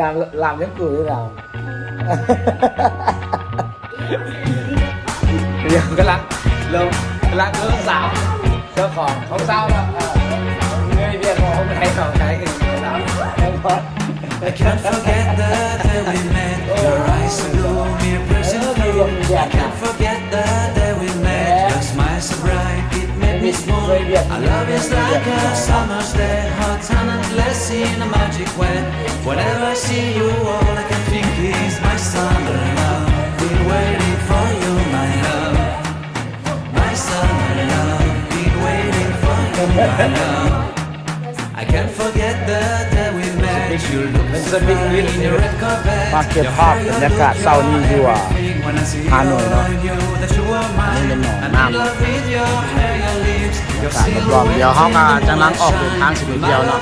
ยางลามยังกูหรือเราเดี๋ยวกำลังเรากำลังเลิกสาวเจ้าของเขาเศร้าแล้วเออเงยเบียดมองใครสองใครอื่นสาวแล้วพอ I can't forget the day we met. Your eyes so blue, me a person through. I can't Our love is like a summer's day, hot and endless in a magic way. Whenever I see you, all I can think is my summer love. Been waiting for you, my love. My summer love. Been waiting for you, my love. I can't forget the day we met. You look so fine in your red carpet. มาเก็บภาพบรรยากาศเศร้านี้ดีกว่า ฮานอยเนาะนี่เป็นหนองน้ำบรรยากาศรอบเดียวเขาก็จังลังออกเดินทางสิบเดียวเนาะ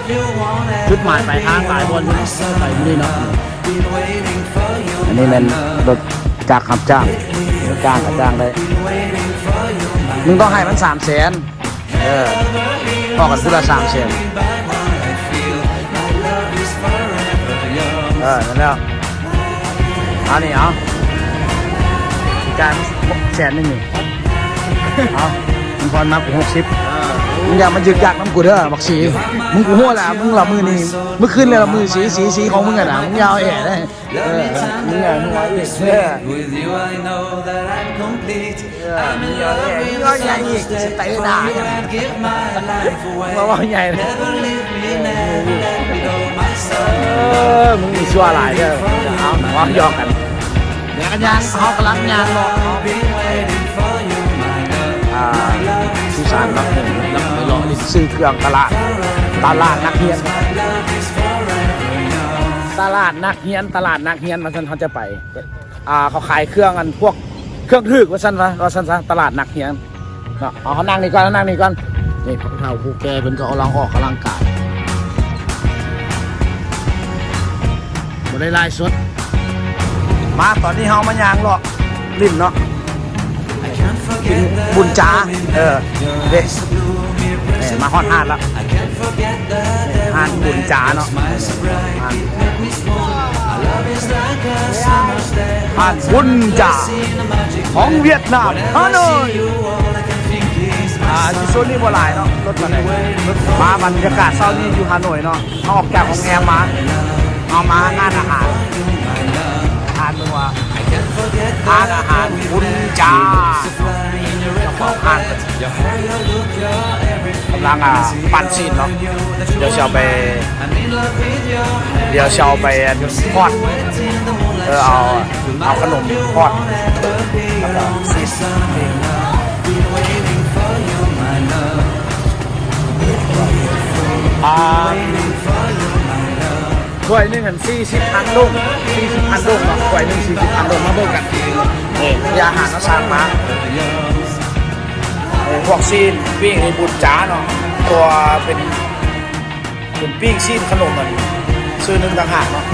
จุดหมายปลายทางหลายบนไปนี่เนาะอันนี้เป็นรถจากขับจ้างจ้างกับจ้างเลยมึงต้องให้มันสามแสนเออพอกันพูดละสามแสนเออนั่นแล้วอานี่เอา การแสนหนึงนี่เอามึงพอนับหกสิบมึงอย่ามายึกยักน้ำกูเด้อบักสีมึงกูหัวแหละมึงหลับมือนี่เมื่อคืนเลยละมือสีสีสีของมึงอะนะมึงอยาวแอะได้เออมึงอย่ามึงว่าอีกเออ With you I know that I'm complete I'm in มึงอย่า love แอะ with มึงอย่าใหญ่อีก you จะเตะด่า For you I'd give my life away มาว่าใหญ่เลย Never leave me, never let me go My เอ son อมึงมีชั่วหลายเด้อเอาว่าหยอกกันเดี๋ ยันยางเขากำลังยางรอ Been waiting for you my love อ่าสุสานนักหนึ่งนักไปรอนี่ซื้อเครื่องตลาด ตลาดนักเรียน ตลาดนักเฮียน ตลาดนักเฮียนมาสันเขาจะไป อ่า เขาขายเครื่องกันพวกเครื่องถึกว่าสันวะว่าสันซะตลาดนักเฮียนเนาะเอาเขานั่งนี่ก่อนนั่งนี่ก่อนนี่พวกเฒ่าผู้แก่เป็นก็กำลังออกกำลังกายบได้ลายสด มาตอนนี้เฮามายางเลาะริมเนาะกินบุญจ้าเออเด็ก eyes so blue, me a เออ present มาฮอดหาดแล้ว I can't forget the day หาดบุญจ้าเนาะ Smile so bright, หาดบุญจ้าของเวียดนามฮานอยอ่าที่โซนนี่บ่หลายเนาะรถมาไหนรถมาบรรยากาศเศร้านี่อยู่ฮานอยเนาะเอาออกจากโรงแรมมาเอามางานอาหาร ทานอาหารคุณจ้าเจ้าของห้างเดี๋ยวกำลังอะปั้นซีนเนาะเดี๋ยวจะเาไป เดี๋ยวจะเาไปทอดเออเอาเอาขนมทอดแล้วก็ซีอ่า ถ้วยหนึงกันสี่สิบพันลูกสี่สิบพันลูกเนาะถ้วยหนึงสี่สิบพันลูกมาเบิ่งกันนี่มีอาหารมาสั่งมาเออพวกซีนปิ้งในบุญจ้าเนาะตัวเป็นเป็นปิ้งซีนขนมมันซื้อหนึ่งต่างหากเนาะ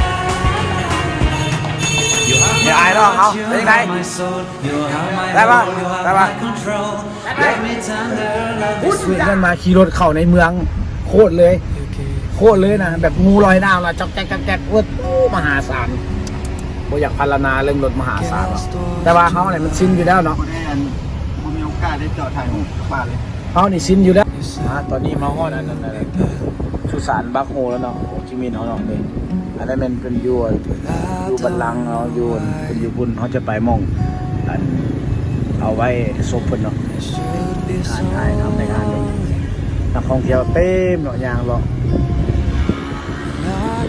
You have Yeah, my I know. heart, How? you Very have nice. my soul, you have my ได้ปะ whole, you have ได้ปะ my control. Let me tender, love พูด is ถึงกันมาขี่รถเข้าในเมืองโคตรเลย โคตรเลยนะ แบบงูลอยน้ำละจอกแจ๊กจอกแจ๊กเวิร์ดโอ้มหาศาลบ่อยากพารณาเรื่องรถมหาศาลหรอกแต่ว่าเขาอะไรมันชินอยู่แล้วเนาะผมมีโอกาสได้จอดถ่ายรูปกับบ้านเลยเขานี่ชินอยู่แล้วอ่าตอนนี้มาฮอดอันนั้นอะไรสุสานบักโฮแล้วเนาะโฮจิมินห์เขาเนาะนี่อันนั้นเป็นเป็นอยูนอยู่บันลังก์เขาอยู่เป็นอยู่บุญเขาจะไปหมองอันเอาไว้ศพเพิ่นเนาะงานถ่ายทำในงานนี้นักท่องเที่ยวเต็มเนาะยางรอ I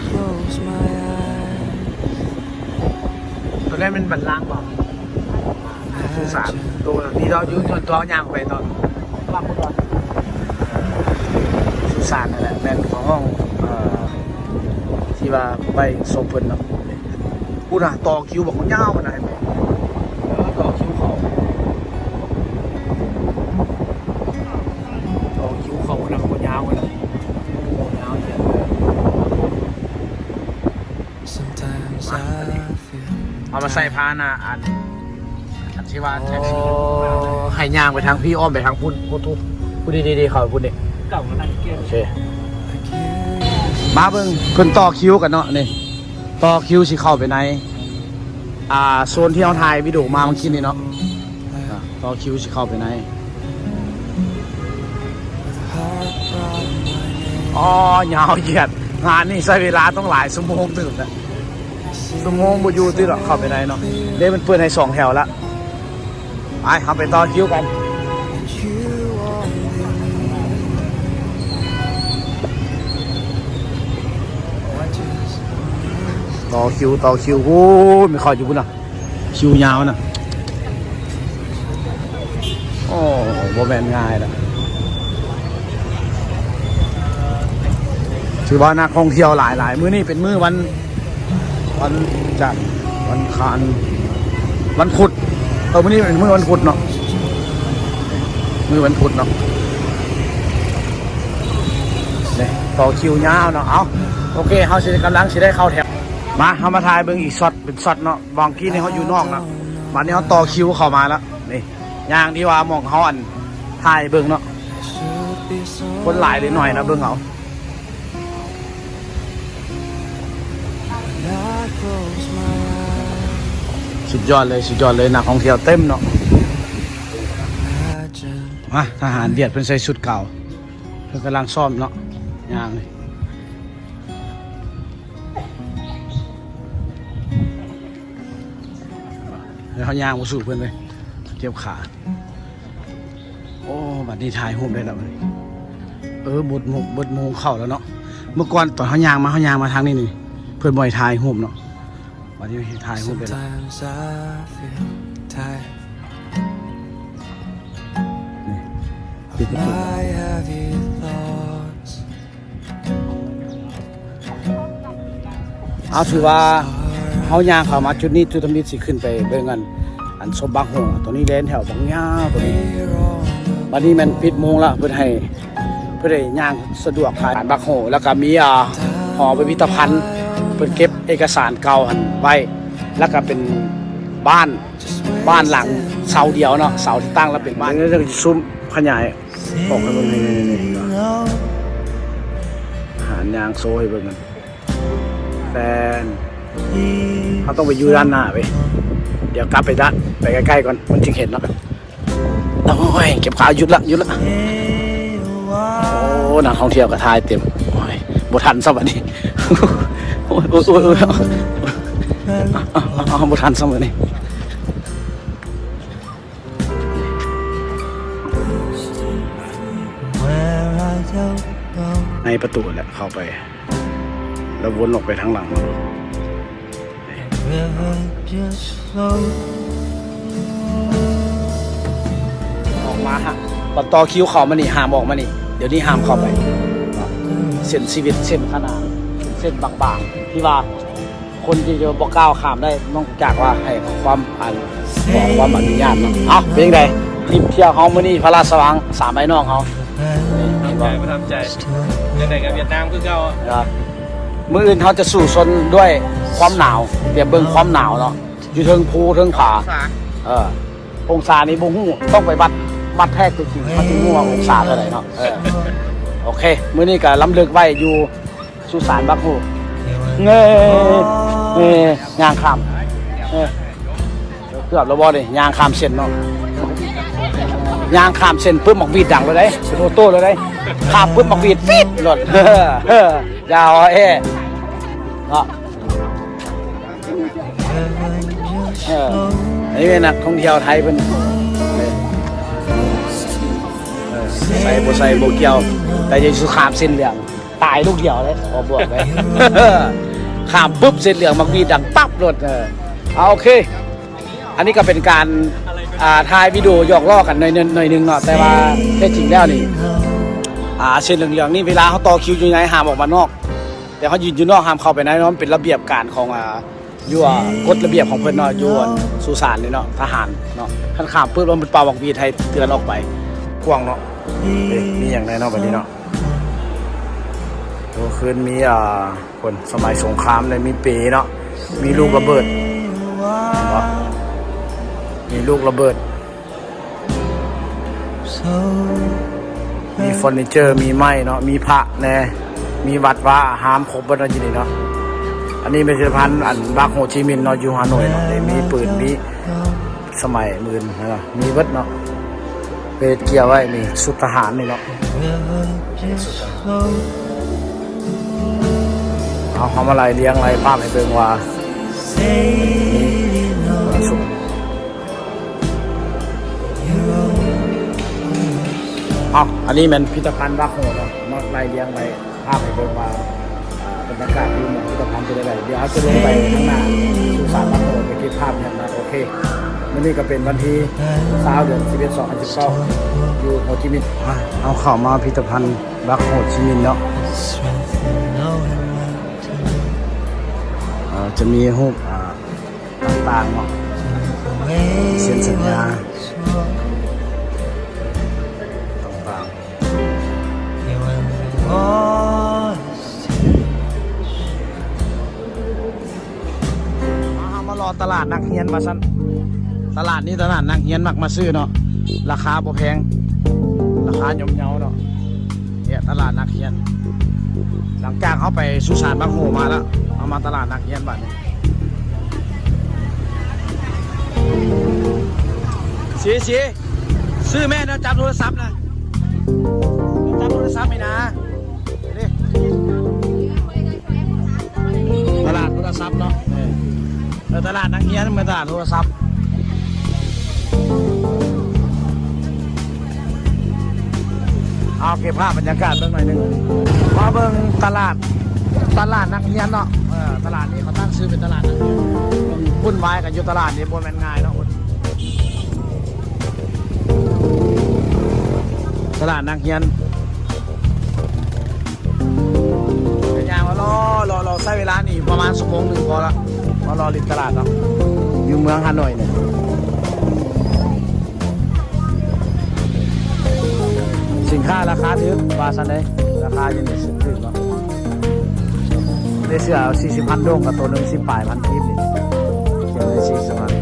close my eyes. ตัวนี้เป็นบันลังบอกสงสารตัวที่เราอยู่ส่วนตัวยางไปตอนรับก่อนสุสานนั่นแหละแม่นของห้องที่ว่าไปโซเพิ่นเนาะพูดนะต่อคิวบอกมันยาวขนาดไหน เอามาใส่พานะอันอันที่ว่าแท็กซี่ให้ย่างไปทางพี่อ้อมไปทางพุ่นพูดทุกพูดดีๆๆเขาพูดดิเก่ามาตั้งเกียร์โอเคมาเบิ่งเพิ่นต่อคิวกันเนาะนี่ต่อคิวสิเข้าไปในอ่าโซนที่เราถ่ายวิดีโอมาเมื่อกี้นี่เนาะอะต่อคิวสิเข้าไปในอ๋อยาวเหยียดงานนี่ใช้เวลาต้องหลายชั่วโมงตื่นนะ ชั่วโมงบูยูตื่นหรอกเข้าไปในเนาะเด้มันเปิดให้สองแถวละไปเอาไปต่อคิวกันต่อคิวต่อคิวโอ้ยไม่คอยอยู่บุญนะคิวยาวนะโอ้โบแมนง่ายนะถือว่านักท่องเที่ยวหลายหลายมื้อนี้เป็นมื้อวัน วันจันทร์วันคารวันพุธเออมื้อนี้เป็นมือวันพุธเนาะมือวันพุธเนาะเนี่ยต่อคิวยาวเนาะเอาโอเคเขาสิกำลังสิได้เข้าแถวมาเขามาถ่ายเบิ่งอีกช็อตเป็นช็อตเนาะบางกี้นี่เขาอยู่นอกนะวันนี้เขาต่อคิวเข้ามาแล้วนี่ย่างที่ว่าหมองเขาอันถ่ายเบิ่งเนาะคนหลายเลยหน่อยนะเบิ่งเอา สุดยอดเลยสุดยอดเลยนักท่องเที่ยวเต็มเนาะมาทหารเดียดเป็นใส่ชุดเก่าเพิ่นกำลังซ่อมเนาะยางเลยแล้วเขายางมาสู่เพื่อนเลยเจ็บขาโอ้บัดนี้ถ่ายรูปได้แล้วเออบดโมงบดโมงเข้าแล้วเนาะเมื่อก่อนตอนเขายางมาเขายางมาทางนี้นี่เพื่อนบ่อยถ่ายรูปเนาะ บัดนี้ถ่ายรูปได้แล้ว Sometimes I feel tired. ปิดประตู My heavy thoughts เอาถือว่าเขาย่างเข้ามาจุดนี้จุดตรงนี้สิขึ้นไปเบิ่งกันอันสมบักหงตัวนี้เลนแถวบางย่าวตัวนี้ we're on วันนี้มันปิดโมงละเพื่อให้เพื่อให้ย่างสะดวกขายบ้านบักโหแล้วก็มีอ่าหอพิพิธภัณฑ์ เพื่อเก็บเอกสารเก่าหันไว้ แล้วก็เป็นบ้านบ้านหลังเสาเดียวเนาะเสาที่ตั้งแล้วเป็นบ้านนี่จะซุ้มขยายออกให้เบิ่งนี่นี่นี่หารยางโซ่ให้เบิ่งกันแฟนเขาต้องไปอยู่ด้านหน้าไปเดี๋ยวกลับไปด้านไปใกล้ๆก่อนมันจึงเห็นเนาะโอ้ยเก็บขาหยุดละหยุดละโอ้นักท่องเที่ยวก็ทายเต็มโอ้ยบทันซะบัดนี้ อ้ยโอ้ยโอ้ยโอ้ยเอาเอาบุทันซะบัดนี้ในประตูแหละเข้าไป แล้ววนออกไปทางหลังออกมาฮะตอนต่อคิวเข้ามานี่หามออกมานี่ เดี๋ยวนี้หามเข้าไป เส้นชีวิตเส้นขนาด ส้นบางๆ ที่ว่า คนที่จะบอกก้าวข้ามได้นอกจากว่าให้ความอันขอความอนุญาตเนาะเอ้าเป็นยังไงทริปเที่ยวเฮามื้อนี้พระราชวังสามไอ้น้องเฮาเห็นบ่ประทับใจยังไงกับเวียดนามคือเก่านะครับมื้ออื่นเขาจะสู่ชนด้วยความหนาวเปรียบเบิ่งความหนาวเนาะอยู่เทิงภูเทิงผาเออองศานี้บ่ฮู้ต้องไปวัดวัดแท้จริงๆเขาถึงรู้ว่าองศาเท่าไหร่เนาะเออโอเค มื้อนี้ก็ล้ำลึกไว้อยู่ สุสานบักฮูเงยเงยย่างข้ามเออเกือบแล้วบ่นี่ย่างข้ามเส้นเนาะย่างข้ามเส้นปึ๊บหมอกวีดดังเลยเด้เป็นโอโต้เลยเด้ข้ามปึ๊บหมอกวีดฟีดหลดเออเออยาวเอ้เนาะเอออันนี้เป็นนักท่องเที่ยวไทยเป็นเออเออใส่บ่ใส่บ่เกี่ยว แต่จะสุขามเส้นเหลือง ตายลูกเดียวเลยขอบวกเลยข้ามปุ๊บเส้นเหลืองมักมีดังปั๊บรถเออเอาโอเค อันนี้ก็เป็นการอ่าถ่ายวิดีโอหยอกล้อกันหน่อยนึงหน่อยนึงเนาะแต่ว่าแท้จริงแล้วนี่อ่าเส้นเหลืองๆนี่เวลาเขาต่อคิวอยู่ในห้ามออกมานอก แต่เขายืนอยู่นอกห้ามเข้าไปในเนาะมันเป็นระเบียบการของอ่าอยู่อ่ากฎระเบียบของเพิ่นเนาะอยู่อ่าสุสานนี่เนาะทหารเนาะขั้นข้ามปุ๊บแล้วมันเป่าบอกวีไทยเตือนออกไปกว้างเนาะเอ๊ะมีอย่างไรเนาะแบบนี้เนาะ ตัวคืนมีอ่าคนสมัยสงครามเลยมีเปเนาะมีลูกระเบิดเนปะมีลูกระเบิด มีเฟอร์นิเจอร์ มีไม้เนาะ มีพระแน่มีวัดว่าหามครบบันอยู่นี่เนาะ อันนี้เป็นพิพิธภัณฑ์อันบักโฮจิมินห์เนาะอยู่ฮานอยเนาะมีปืน มีสมัยมืนเนาะมีเบิดเนาะเป็นเกียวไว้นี่สุดทหารนี่เนาะ เอาเขามาไล่เลี้ยงอะไล่ภาพให้เบิ่งว่าสุเอาอันนี้มันพิพิธภัณฑ์บักโฮเนาะมาไล่เลี้ยงไล่ภาพให้เบิ่งว่าบรรยากาศดีเหมือนพิพิธภัณฑ์จะได้ไรเดี๋ยวเขาจะลงไปข้างหน้าสุสานบักโฮไปเก็บภาพอย่างนั้นโอเควันนี้ก็เป็นวันที่20เดือน11 2019อยู่โฮจิมินห์เอาเข้ามาพิพิธภัณฑ์บักโฮจิมินห์เนาะ จะมีรูปต่างๆเนาะเซ็นสัญญาต่างๆเอามารอตลาดนักเฮียนมาสั้นตลาดนี้ตลาดนักเฮียนมักมาซื้อเนาะราคาบ่แพง ราคาย่อมเยาเนาะเนี่ยตลาดนักเฮียน หลังจากเขาไปสุสานบางโหมาแล้ว เอามาตลาดนักเรียนบัดสีสีซื้อแม่นะจับโทรศัพท์นะจับโทรศัพท์ไหมนะนี่ตลาดโทรศัพท์เนาะตลาดนักเรียนไม่ตลาดโทรศัพท์ เอาเก็บภาพบรรยากาศเบิ่งหน่อยหนึงมาเบิ่งตลาดตลาดนักเรียนเนาะตลาดนี้เขาตั้งชื่อเป็นตลาดนักเรียนวุ่นวายกันอยู่ตลาดนี้บนแมนง่ายเนาะตลาดนักเรียนเป็นอย่างว่ารอรอรอใช้เวลานี่ประมาณชั่วโมงหนึ่งพอละมารอริมตลาดเนาะอยู่เมืองฮานอยเนี่ย ค้าราคาถือวาซันเลยราคาอยู่ในสิถือเนาะได้เสื้อสี่สิบพันดงกับตัวหนึ่งสิบปลายพันทิพย์นี่เขียนในสีสมัน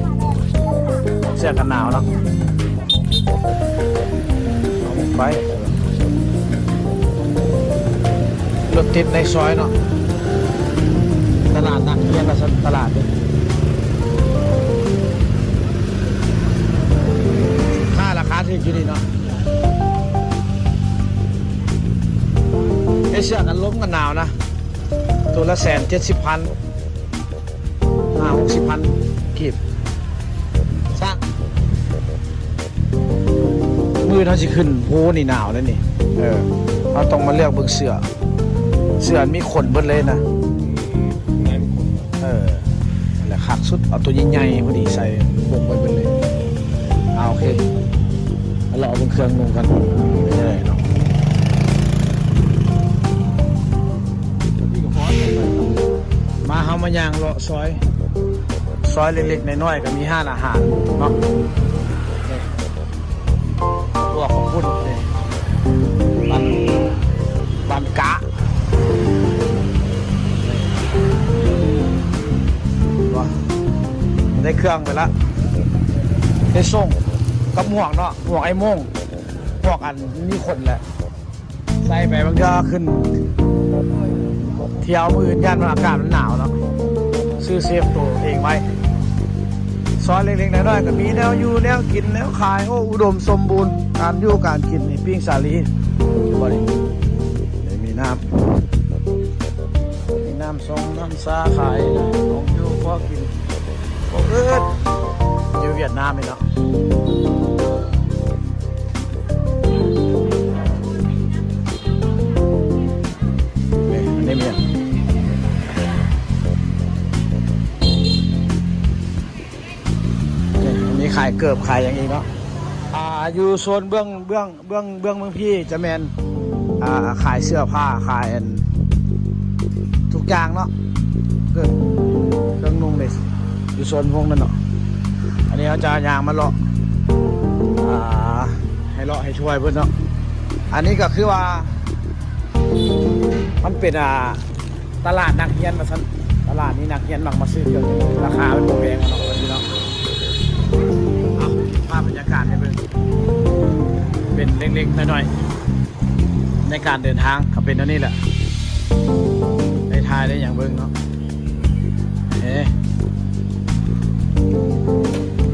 เสื้อกันหนาวเนาะไปรถติดในซอยเนาะตลาดนักเรียนกับตลาดเลยค่าราคาที่อยู่นี่เนาะ ไอเสื้อกันล้มกันหนาวนะ ตัวละแสนเจ็ดสิบพันห้าหกสิบพันกีบสร้างมือเขาสิขึ้นโพนี่หนาวแล้วนี่ เออเราต้องมาเลือกเบิ่งเสื้อ เสื้อมีขนเบิดเลยนะ เออนั่นแหละคักสุด เอาตัวใหญ่ๆพอดีใส่พวกไปเบิดเลยเอาโอเคแล้วเราเอาเบิ่งเครื่องนุ่งกันไม่ได้เนาะ มาเฮามาย่างเลาะซอย ซอยเล็กๆน้อยๆก็มีห้านอาหารเนาะนี่ลวกของพุ่นนี่บันบันกะว้าได้เครื่องไปละได้ส่งกับหมวกเนาะหมวกไอ้ม่งหมวกอันมีขนแหละใส่ไปบางทีขึ้น เที่ยวมืออื่นย่านมันอากาศมันหนาวเนาะซื้อเซฟตัวเองไว้ซอยเล็กๆน้อยๆก็มีแนวอยู่แนวกินแนวขายโอ้อุดมสมบูรณ์การอยู่การกินนี่ปิ้งสาลีอยู่บ่ดิเดี๋ยวมีน้ำมีน้ำทรงน้ำซาขายนะของอยู่พอกินพอเอิดอยู่เวียดนามนี่เนาะ ขายเกือบขายอย่างนี้เนาะอ่าอยู่โซนเบื้องเบื้องเบื้องเบื้องเมืองพี่จะแมนอ่าขายเสื้อผ้าขายทุกอย่างเนาะเกิดเครื่องนุ่งเลยอยู่โซนพวกนั้นเนาะอันนี้เขาจะยางมาเลาะอ่าให้เลาะให้ช่วยเพื่อนเนาะอันนี้ก็คือว่า มันเป็นอ่าตลาดนักเรียนมาสันตลาดนี้นักเรียนมักมาซื้อเครื่องนี้ราคาเป็นโปรแพงเนาะ ภาพบรรยากาศให้เบิ่งเป็นเล็กๆน้อยๆในการเดินทางขับเป็นเท่นี้แหละได้ทายได้อย่างเบิ่งเนาะเอ๊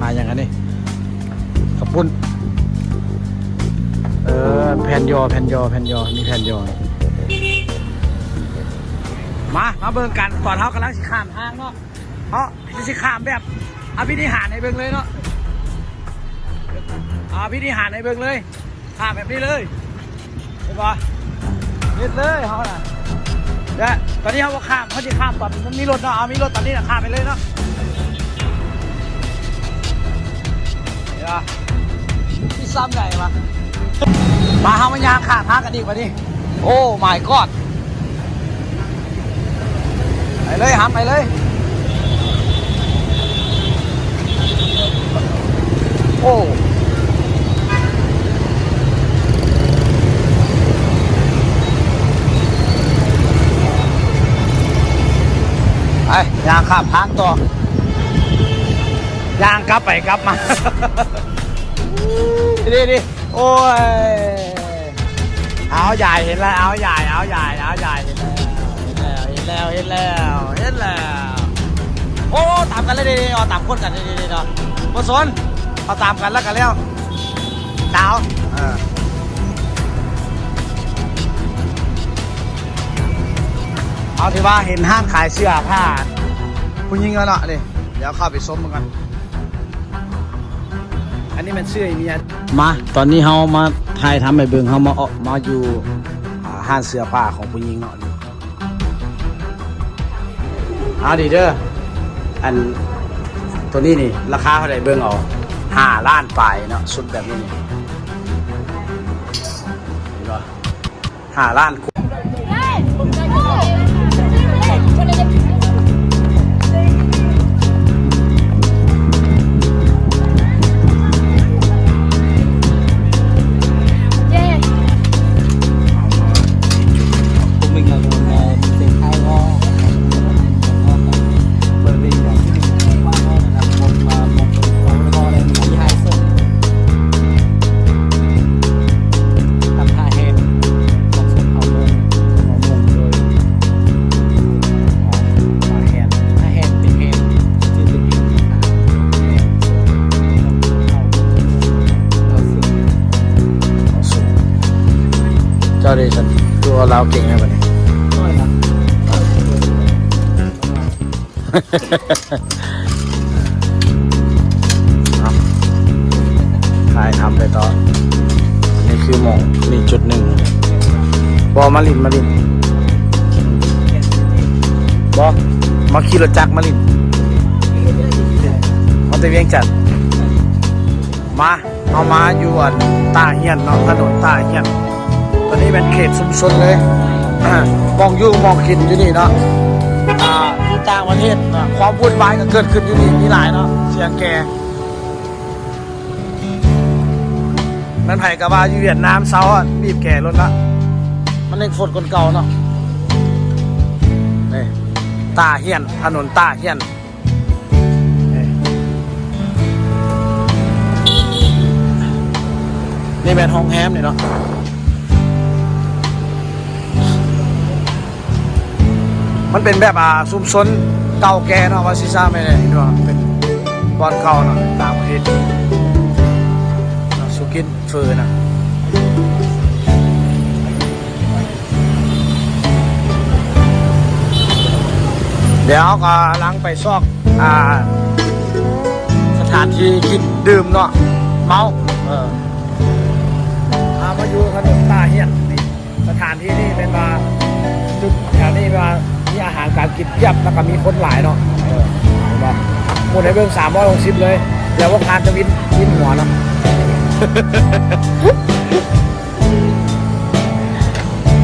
มาอย่างนี้ขอบคุณเออแผ่นยอแผ่นยอแผ่นยอมีแผ่นยอมา มาเบิ่งกันตอนเท้ากำลังสิข้ามทางเนาะเพราะสิข้ามแบบอภินิหารให้เบิ่งเลยเนาะาภินิหารให้เบิ่งเลยข้าแบบนี้เลยเห็นปะเฮ็ดเลยเฮาน่ะเด้อตอนนี้เฮาก็ข้ามเขาสิข้ามตอนมันมีรถเนาะเอามีรถตอนนี้นะข้ามไปเลยเนาะเดี๋ยวพี่ซ้ำใหญ่ปะมาเฮามายางขาดทางกันอีกวะนี่โอ้ my god ไปเลยหันไปเลยโอ้ ยางข้ามทางต่อยางกลับไปกลับมาดิดิโอ้ยเอาใหญ่เห็นแล้วเอาใหญ่เอาใหญ่เอาใหญ่เห็นแล้วเห็นแล้วเห็นแล้วเห็นแล้วโอ้ตามกันเลยดิเอาตามคนกันดิดิเนาะมาสนเอาตามกันแล้วกันแล้วดาวเออเอาที่ว่าเห็นห้างขายเสื้อผ้า คุณยิงกันเนาะนี่เดี๋ยวเข้าไปส้มมันกัน อันนี้มันเสื้อไอ้เมียมา ตอนนี้เฮามาถ่ายทำให้เบิงเฮามาออกมาอยู่อ่าห้างเสื้อผ้าของผู้หญิงเนาะนี่เอาดีเด้อ อันตัวนี้นี่ราคาเท่าไหร่เบิ่งเอาห้าล้านปลายเนาะสุดแบบนี้นี่เห็นปะห้าล้านก เจ้าเดชันตัวเราเก่งไหมบัดนี้ ครับถ่ายทำไปต่อนี่คือหมองนี่จุดหนึ่งบอมาลินมาลินบอมาขี่รถจักรมาลินมาแตะเวียงจัดมาเอามาอยู่อันตาเฮียนเนาะถนนตาเฮียน ตอนนี้เป็นเขตชุมชนเลย มองยู่มองกินอยู่นี่เนาะอ่าที่ต่างประเทศความวุ่นวายก็เกิดขึ้นอยู่นี่มีหลายเนาะเสียงแกมันไผ่กับว่าอยู่เวียดนามเซาอะบีบแก่รถละมันเองฝนคนเก่าเนาะนี่ตาเฮียนถนนตาเฮียนนี่เป็นห้องแฮมนี่เนาะ มันเป็นแบบอ่าซุมซนเก่าแก่เนาะว่าซิซ่าไม่ได้เนาะเป็นบอลเก่าเนาะต่างประเทศเนะสุกินเฟอร์นะเดี๋ยวก็ลังไปซอกอ่าสถานที่กินดื่มเนาะเมาเอออามาอยู่ถนนตาเฮียนนี่สถานที่นี่เป็นมาจุดแถวนี้มา อาหารการกินเพียบแล้วก็มีคนหลายเนาะเออเห็นปะหมดในเบื้องสามร้อยหกสิบเลยเดี๋ยวว่าพานจะวินวินหัวเนาะ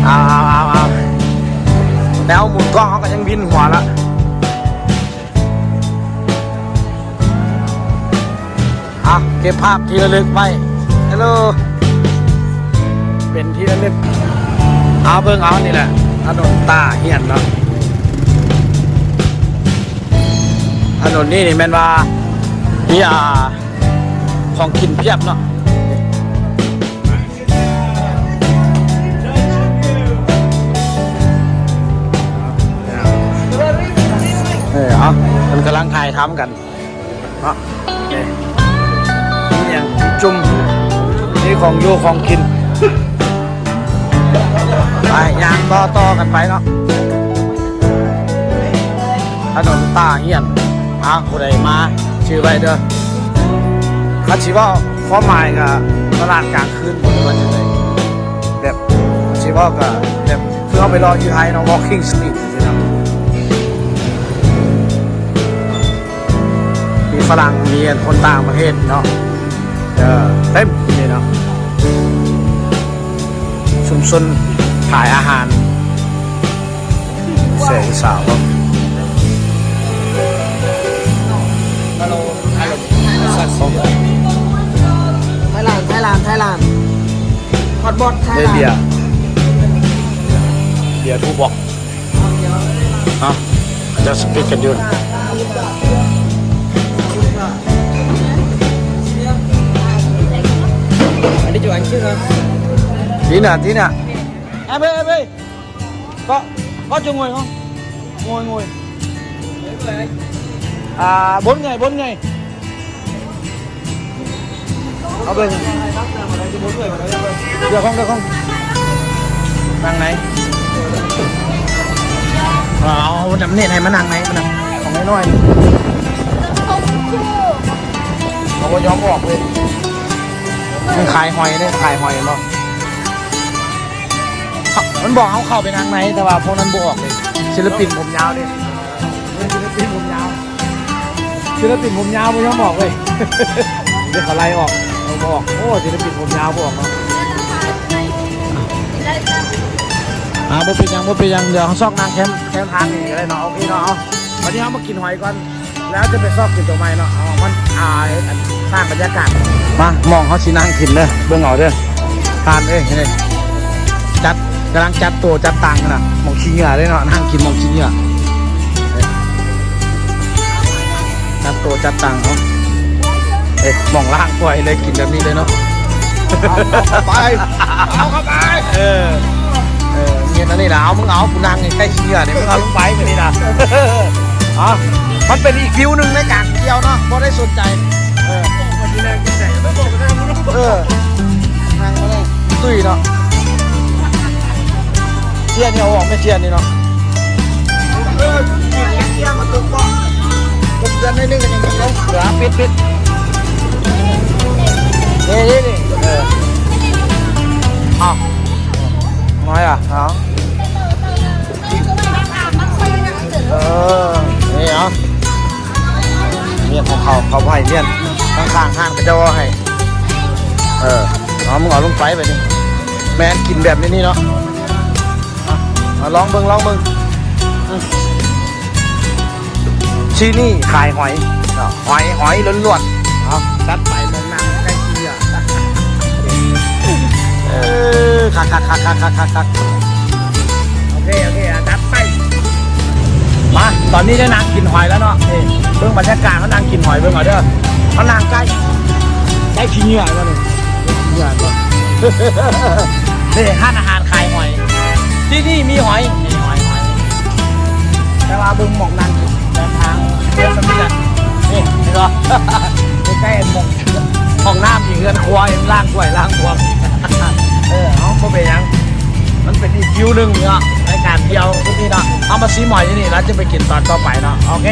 เอาเอาเอาเอาแล้วหมุนกล้องเขาก็ยังวินหัวละเอาเก็บภาพที่ระลึกไว้ฮัลโหลเป็นที่ระลึกเอาเบิ่งเอานี่แหละถนนตาเฮียนเนาะ ถนนนี่นี่แม่นว่ามีอ่าของกินเพียบเนาะเออเอามันกำลังถ่ายทำกันเนาะนี่อย่างจุ่มนี่ของโยของกิน ไปยางต่อต่อกันไปเนาะถนนตาเฮียน อะผู้ใดมาชื่อไว้เด้อคัดชิว่าความหมายกับตลาดกลางคืนผมว่าจะไดแบบชิว่ากับแบบเพื่อเอาไปรออยู่ไทยเนาะ walking street สินะมีฝรั่งมีคนต่างประเทศเนาะเออเต็มนี่เนาะชุมชนขายอาหารเสียงสาวครับ อตบอทไทย ได้ แลนด์ เบียร์เบียร์ทูบอกเนาะจะสปีกกันอยู่ อันนี้จุอันชื่อครับ tí nè tí nè em ơi em ơi có có cho ngồi không ngồi ngồi à bốn ngày bốn ngày Ở bên được không được không năng này vào nằm nền này mà năng này mà năng còn cái nói nó có nhóm บอมออกเลยมันขายหอยเนี่ยขายหอยเนาะมันบอกเขาเข้าไปทางไหนแต่ว่าพวกนั้นบอกเลยศิลปินผมยาวเนี่ยศิลปินผมยาวศิลปินผมยาวไม่ยอมบอกเลยเดี๋ยวเขาไล่ออก บอกโอ้ศิลปินผมยาวบอกเนาะอ่าบ่เป็นหยังบ่เป็นหยังเดี๋ยวเขาซอกนางแคมป์แคมป์ทางนี่ก็ได้เนาะโอเคเนาะเอาวันนี้เขามากินหอยก่อนแล้วจะไปซอกกินตัวใหม่เนาะเอามันอ่าสร้างบรรยากาศมามองเขาสินั่งกินเด้อเบิ่งเอาเด้อทานเอ้ยนี่จัดกำลังจัดตัวจัดตังค์กันนะหมองขี้เหงื่อเลยเนาะนั่งกินหมองขี้เหงื่อจัดตัวจัดตังค์เขา เอ๊ะหมองล่างปล่อยเลยกินแบบนี้เลยเนาะเอาเข้าไปเอาเข้าไปเออเออเงียบนั่นนี่นะเอามึงเอากูนั่งใกล้ขี้เหงื่อเนี่ยมึงเอาลงไปแบบนี้นะอ๋อมันเป็นอีกฟิวหนึ่งในการเที่ยวเนาะพอได้สนใจเออวันนี้แรงกินไหนไม่บอกกันนะมึงรู้เออนั่งมาเลยตุ้ยเนาะเทียนนี่เอาออกไม่เทียนนี่เนาะเออเกี่ยมาตุกบ่ผมจะไม่นึ่งกันอย่างนี้เลยเหลือปิดปิด นี่นี่นี่เออเอาน้อยอะเอาเออนี่เหรอเมียของเขาเขาให้เมียข้างข้างห้างก็จะว่าให้ เออเอามึงเอาลงไปไปนี่แมนกินแบบนี้นี่เนาะเอาลองเบิ่งลองเบิ่งที่นี่ขายหอย หอยหอยล้วนๆเอาซัดไป อคักคักคักคักคักคักคักโอเคโอเคอะจัดไปมาตอนนี้ได้นางกินหอยแล้วเนาะนี่เบื้องบรรยากาศเขานางกินหอยเบื้องเอาเด้อเขานางใกล้ใกล้ขี้เหงื่อแล้วนี่ขี้เหงื่อก่อนนี่ห้านอาหารขายหอย ที่นี่มีหอยนี่หอยหอยแต่ว่าเบึงหมองนั่นเดินทางเดินสมิธนี่นี่ก็ใกล้หมองห้องน้ำอีกเรือนครัวยังล่างถ้วยล่างครัว เออเอาบ่เป็นหยัง มันเป็นอีกคิวหนึ่งเนาะในการเที่ยวทุกที่เนาะเอามาซีหมอยที่นี่แล้วจะไปกินตอนต่อไปเนาะโอเค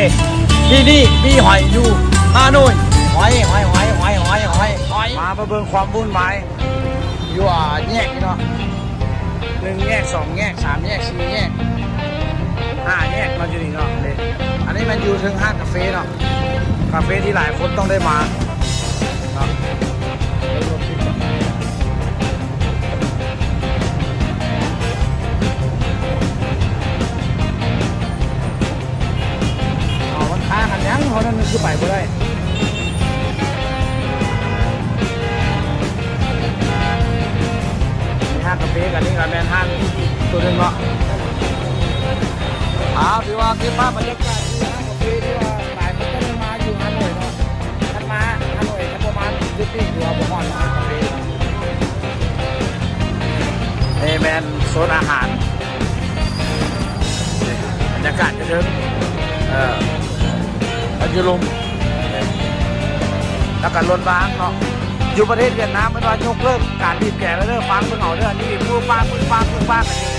ที่นี่มีหอยอยู่ฮานุยหอยหอยหอยหอยหอยหอยหอยมาเบิ่งความวุ่นวายอยู่อ่าแยกนี่เนาะหนึ่งแยกสองแยกสามแยกสี่แยกห้าแยกเราอยู่นี่เนาะเลยอันนี้มันอยู่ถึงห้างกาแฟเนาะคาเฟ่ที่หลายคนต้องได้มาเนาะ คือไปบ่ได้มีห้างกาแฟกันนี่กับแมนห้างตัวนึงเนาะเอาถือว่าคือภาพบรรยากาศดีนะผมดีที่ว่าหลายคนก็เลยมาอยู่ฮานอยเนาะท่านมาฮานอยท่านประมาณสิบปีหัวประมาณมาคาเฟ่เอแมนโซนอาหารบรรยากาศจะเดิมเออ แล้วจะลมแล้วก็รถบ้างเนาะอยู่ประเทศเวียดนามมันว่ายกเลิกการบีบแก่แล้วเด้อฟังเพิ่งเอาเด้อนี่มือป้ามือป้ามือป้ากันอยู่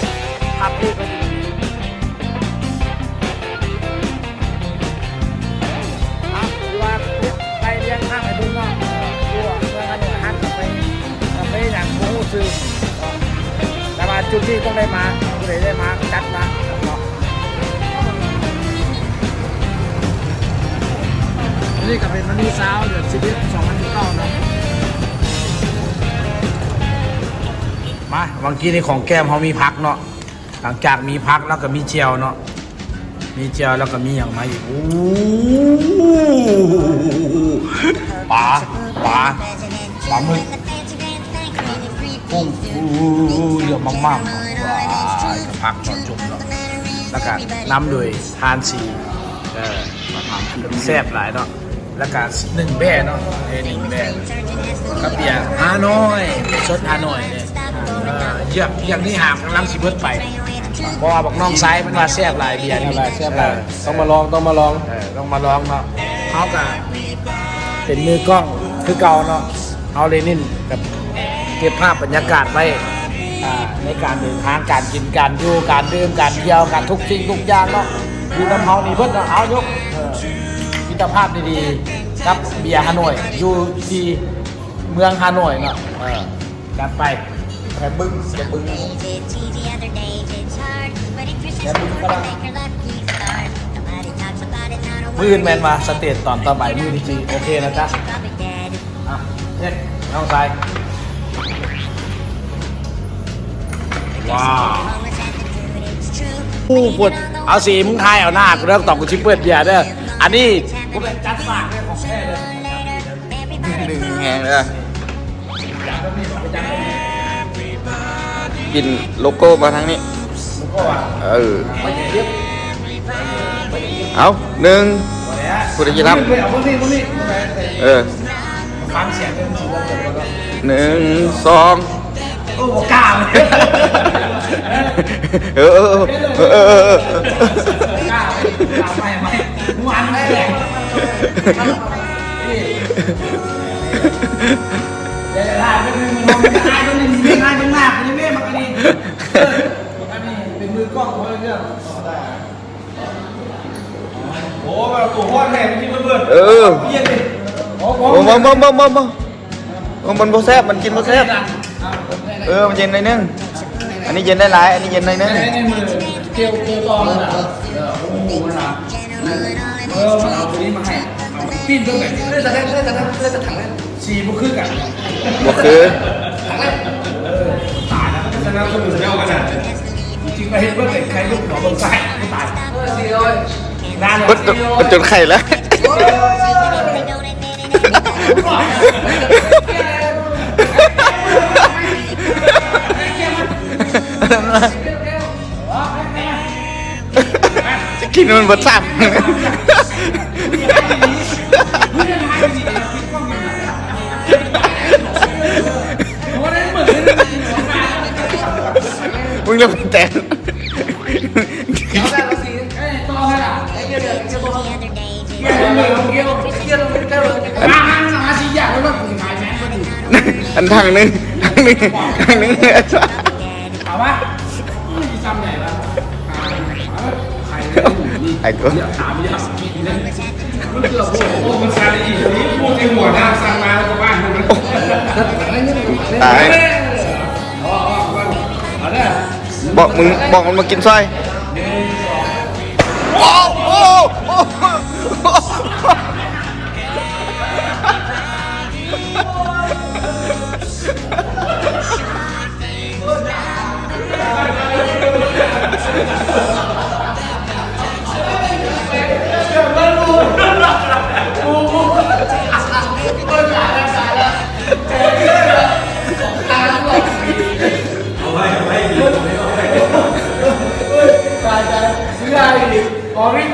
ขับที่ไปอยู่อะคือว่าไปเลี้ยงข้างไอ้บุญเนาะเออตัวเมื่อกันเนี่ยฮัทไปไปอย่างโม้ซื้อแต่ว่าจุดที่ต้องได้มาก็เลยได้มาจัดมา นี่ก็เป็นมันนี่สาวเดือนสิบเอ็ดสองพันสิบเก้าเนาะมาบางกี้ในของแก้มเขามีพักเนาะหลังจากมีพักแล้วก็มีเจียวเนาะมีเจียวแล้วก็มีอย่างมาอีกโอ้ปลาปลาปลาหมึกกุ้งเยอะมากๆว้ายพักนอนจุ่มเนาะแล้วก็น้ำโดยทานสีเออมาทำแซ่บหลายเนาะ แล้วก็หนึ่งแบ่เนาะเอ้ยหนึ่งแบ่กับเบียร์ฮานอยสดฮานอยเนี่ยเออเยี่ยมอย่างนี้หามกำลังสิเบิดไปเพราะว่าบอกน้องซ้ายมันว่าแซ่บหลายเบียร์นี่แซ่บหลายต้องมาลองต้องมาลองเออต้องมาลองเนาะเขากับเป็นมือกล้องคือเก่าเนาะเอาเลนินกับเก็บภาพบรรยากาศไว้อ่าในการเดินทางการกินการอยู่การดื่มการเที่ยวการทุกสิ่งทุกอย่างเนาะอยู่น้ำเฮานี่เพิ่นก็เอายกเออ มิตรภาพดีๆกับเบียร์ฮานอยอยู่ที่เมืองฮานอยเนาะเออจัดไปแค่บึ้งแค่บึ้งมืออื่นแมนมาสเตจตอนต่อไปมือดีจีโอเคนะจ๊ะอะเช็ดน้องชายว้าวผู้ปวดเอาสีมึงทายเอาหน้ากูเรื่องตอบกูชิปเปิดเบียร์เด้อ อันนี้กูเป็นจัดฝากเลยของแท้เลยหนึ่งแหงเลยอะกินโลโก้มาทางนี้มึงก็ว่าเออไปเย็บเอาหนึ่งวันนี้ผู้ใดจะรับไปเอาพวกนี้พวกนี้เออฟังเสียงเป็นสีเหลืองๆแล้วหนึ่งสองโอ้โหกล้าเลยเออเออเออเออ มันแหลกเดี๋ยวถ่าเป็นมือมันมันถ่าเป็นมือมันถ่ายเป็นหน้าเป็นแม่มันอันนี้อันนี้เป็นมือกล้องเขาเรื่องโอ้แบบตัวพ่อแทนที่เพื่อนเออเยี่ยนดิโอ้โหโอ้มามามามามามันโบแซบมันกินโบแซบเออมันเย็นหน่อยนึงอันนี้เย็นได้หลายอันนี้เย็นหน่อยนึง เกลียวเกลียวตองเลยนะเออโอ้โหมันอะเออมันเอาตัวนี้มาให้ปิ้นด้วยกันเล่นแต่เล่นแต่เล่นแต่ถังเล่นสี่บุครึ่งกันบ่คือตายแล้วก็จะน่าสนุกเจ้ากันนะจริงไปเห็นว่าเกิดใครลูกหนอบนใต้ไม่ตายนานเลยก็จนก็จนไข่แล้วจะกินมันบดซ้ำมึงเริ่มแห้ล่ะ กลียวเกลียวเกลียวตัวเกลียวเกลียวเกลียวเกลียวเกลียวมาหาหาสิยากเลยว่ากูขายแมนก็ดีอันทางหนึงทางหนึงทางหนึงเอาปะจำไหนละใครเลยนี่ ไอ้ตัวถามยากกินเลยมันเกือบโอ้โหโอ้มันซาดีอีกนี้พูดในหัวหน้าสั่งมาแล้วก็บ้านมันตายบอกมึงบอกมันมากินสร้อยโอ้โอ้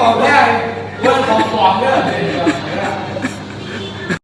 Oh.